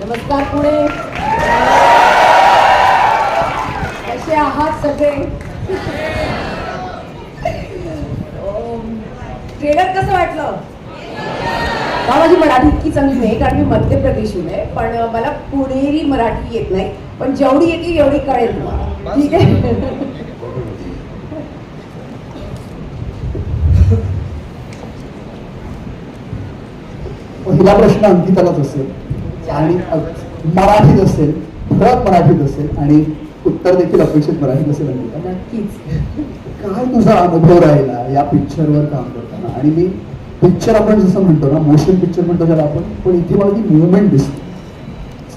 नमस्कार पुणे कसे आहात सगळे. ट्रेलर कसं वाटलं? का माझी मराठी इतकी चांगली नाही कारण मी मध्य प्रदेशहून आहे. पण मला पुणेरी मराठी येत नाही. पण जेवढी येते एवढी कळेल तुम्हाला. ठीक आहे? पहिला प्रश्न अंकितालाच असेल. आणि मराठीत असेल ठळक मराठीत असेल आणि उत्तर देखील अपेक्षित मराठीत असेल नक्कीच. काय तुझा अनुभव राहिला या पिक्चरवर काम करताना? आणि मी पिक्चर आपण जसं म्हणतो ना मोशन पिक्चर म्हणतो त्याला आपण पण इथे मला ती मुवमेंट दिसते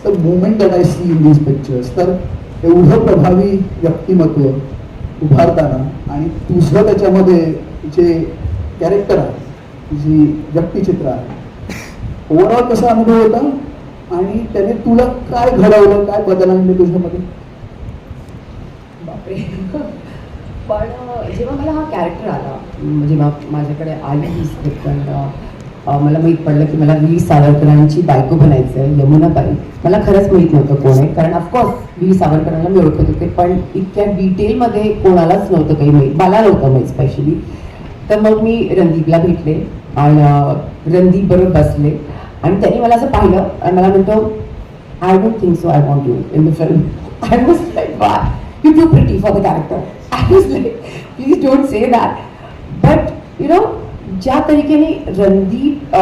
तर movement that I see in these pictures तर एवढं प्रभावी व्यक्तिमत्व उभारताना आणि तुझं त्याच्यामध्ये जे कॅरेक्टर आहे जी व्यक्तिचित्र आहे ओव्हरऑल कसा अनुभव होता? आणि त्याने तुला काय घडवलं काय बदल आणले तुझ्यामध्ये? बापरे. पण जेव्हा मला हा कॅरेक्टर आला म्हणजे जेव्हा माझ्याकडे आली ही स्क्रिप्ट मला माहीत पडलं की मला वीर सावरकरांची बायको बनायचं आहे यमुनाबाई मला खरंच माहीत नव्हतं कोण आहे कारण ऑफकोर्स वीर सावरकरांना मी ओळखत होते पण इतक्या डिटेलमध्ये कोणालाच नव्हतं काही माहीत. मला नव्हतं माहीत स्पेशली तर मग मी रणदीपला भेटले आणि रणदीप बरोबर बसले. आणि त्यांनी मला असं पाहिलं आणि मला म्हणतो I don't think so I want you in the film I was like वा you too pretty for the character I was like please don't say that but you know ज्या तरीकेने रणदीप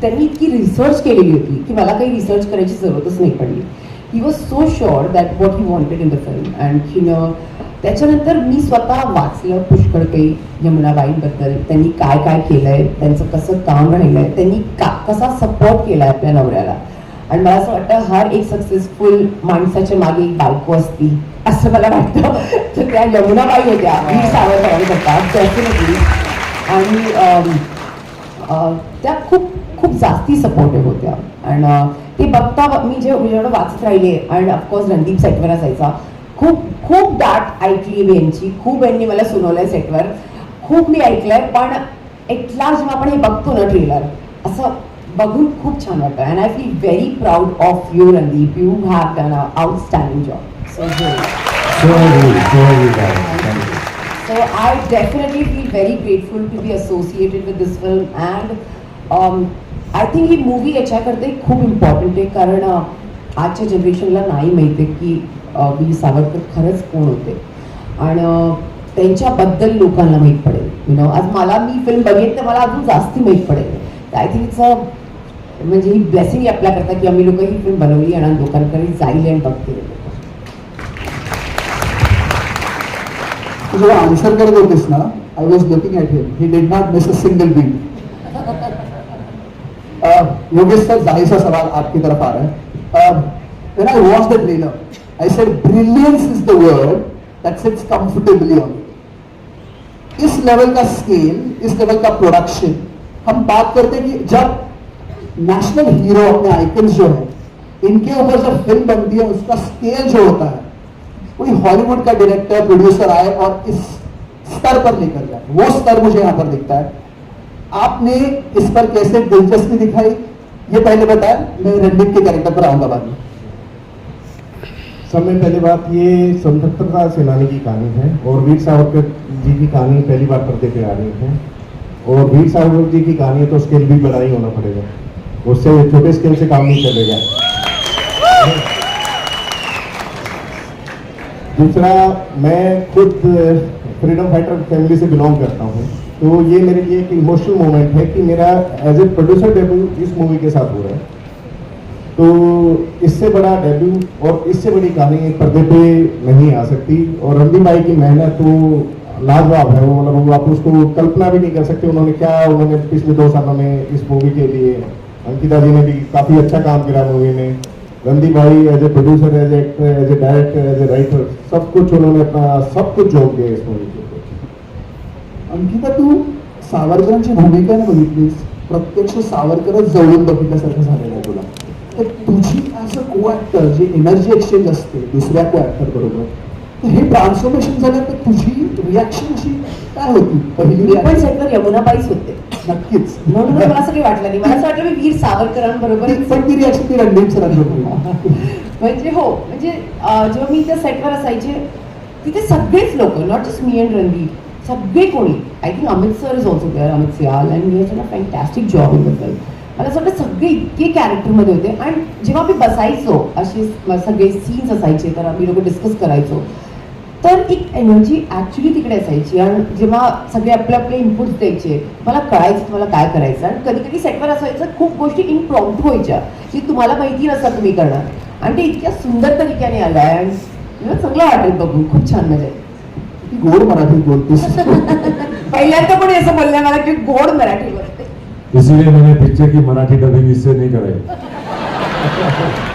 त्यांनी इतकी रिसर्च केलेली होती की मला काही रिसर्च करायची जरूरतच नाही पडली he was so sure that what he wanted in the film and he न त्याच्यानंतर मी स्वतः वाचलं पुष्कळ काही यमुनाबाईंबद्दल. त्यांनी काय काय केलंय त्यांचं कसं काम राहिलंय त्यांनी का कसा सपोर्ट केलाय आपल्या नवऱ्याला. आणि मला असं वाटतं हर एक सक्सेसफुल माणसाच्या मागे एक बायको असती असं मला वाटतं. तर त्या यमुनाबाई होत्या वीर सावरकरांकरता डेफिनेटली आणि त्या खूप खूप जास्ती सपोर्टिव्ह होत्या. आणि ते बघता मी जे मी जेवढं वाचत राहिले आणि ऑफकोर्स रणदीप सेटवर असायचा खूप खूप दाट ऐकली मी यांची. खूप यांनी मला सुनवलंय सेटवर खूप मी ऐकलंय पण एकला जेव्हा आपण हे बघतो ना ट्रेलर असं बघून खूप छान वाटतं. And I feel very proud of you Randeep you have done outstanding job so I definitely feel very grateful to be associated with this film. And um, I think ही मूवी याच्याकरता खूप important आहे. कारण आजच्या जनरेशनला नाही माहिती आहे की वी सावरकर खरंच कोण होते? आणि त्यांच्याबद्दल लोकांना माहीत पडेल. यु नो आज मला मी फिल्म बघितलं मला अजून जास्ती माहीत पडेल. आय थिंक इट्स अ म्हणजे ही ब्लेसिंग आपल्या आपल्याकरता की आम्ही लोक ही फिल्म बनवली आणि लोकांकडे जाईल आणि बघतील. तू आन्सर करत होतेस ना I was looking at him he did not miss a single beat Yogesh sir जाहिर सा सवाल आपकी तरफ आ रहा है. When I watch the trailer I said brilliance is the word that sits comfortably on is level का scale इस लेवल का प्रोडक्शन हम बात करते हैं कि जब नेशनल हीरो अपने आइकन्स जो है, इनके ऊपर जब फ़िल्म बनती है, उसका स्केल जो होता है कोई हॉलीवुड का डायरेक्टर प्रोड्यूसर आए और इस स्तर पर लेकर जाए। वो स्तर मुझे यहाँ पर दिखता है। आपने इस पर कैसे दिलचस्पी दिखाई? ये पहले बताया मैं रणदीप के कैरेक्टर पर आऊँगा बाद में। सब में पहली बात ये, स्वतंत्रता सेनानी की कहानी है और वीर सावरकर जी की कहानी पहली बार पर्दे पे आ रही है। और वीर सावरकर जी की कहानी है तो स्केल भी बड़ा ही होना पड़ेगा। उससे छोटे स्केल से काम नहीं चलेगा। दूसरा, मैं खुद फ्रीडम फाइटर फैमिली से बिलोंग करता हूँ। तो ये मेरे लिए एक इमोशनल मोमेंट है कि मेरा एज ए प्रोड्यूसर डेब्यू इस मूवी के साथ हो रहा है। तो इससे बड़ा डेब्यू और इससे बड़ी कहानी एक पर्दे पे नहीं आ सकती। और रणदीप भाई की मेहनत तो लाजवाब है। वो मतलब आप उसको कल्पना भी नहीं कर सकते उन्होंने क्या उन्होंने पिछले दो सालों में इस मूवी के लिए। अंकिता जी ने भी काफ़ी अच्छा काम किया मूवी में। रणदीप भाई as a producer as actor as a director as a writer सब कुछ उन्होंने अपना, सब कुछ झोंक दिया इस मूवी के अंकिता, तू सावरकरांची भूमिका नाही बघितलीस? प्रत्यक्ष सावरकरच जवळून बघितल्यासारखं झालेलं आहे तुला. तुझी ॲज अ को ॲक्टर जी एनर्जी एक्सचेंज असते दुसऱ्या को ॲक्टर बरोबर तर हे ट्रान्सफॉर्मेशन झालं तर तुझी रिॲक्शन अशी काय होती? पहिली मी पण यमुनाबाईच होते. नक्कीच. म्हणून मला असं काही वाटलं नाही. मला असं वाटलं मी वीर सावरकरांबरोबर पण ती रिॲक्शन ती रणदीप सरांची होती म्हणजे हो म्हणजे जेव्हा मी त्या सेटवर असायचे तिथे सगळेच लोक not just me and Randeep सगळे कोणी. I think Amit sir is also there Amit Sial and me has a fantastic job इनबद्दल मला असं वाटतं सगळे इतके कॅरेक्टरमध्ये होते. आणि जेव्हा आम्ही बसायचो असे सगळे सीन्स असायचे तर आम्ही लोक डिस्कस करायचो. तर एक एनर्जी ॲक्च्युली तिकडे असायची. आणि जेव्हा सगळे आपले आपले इनपुट्स द्यायचे मला कळायचं की मला काय करायचं. आणि कधी कधी सेटवर असायचं खूप गोष्टी इनप्रॉम्प्ट व्हायच्या की तुम्हाला माहिती नसतं तुम्ही करणार. आणि ते इतक्या सुंदर तरीक्याने आलं. आहे आणि मला चांगलं वाटेल बघून. खूप छान मजा गोड मराठीत बोलतेस. पहिल्यांदा पण असं बोलल्या मला की गोड मराठी बोलते इसीलिए मैंने पिक्चर की मराठी डबिंग इससे नहीं कराई।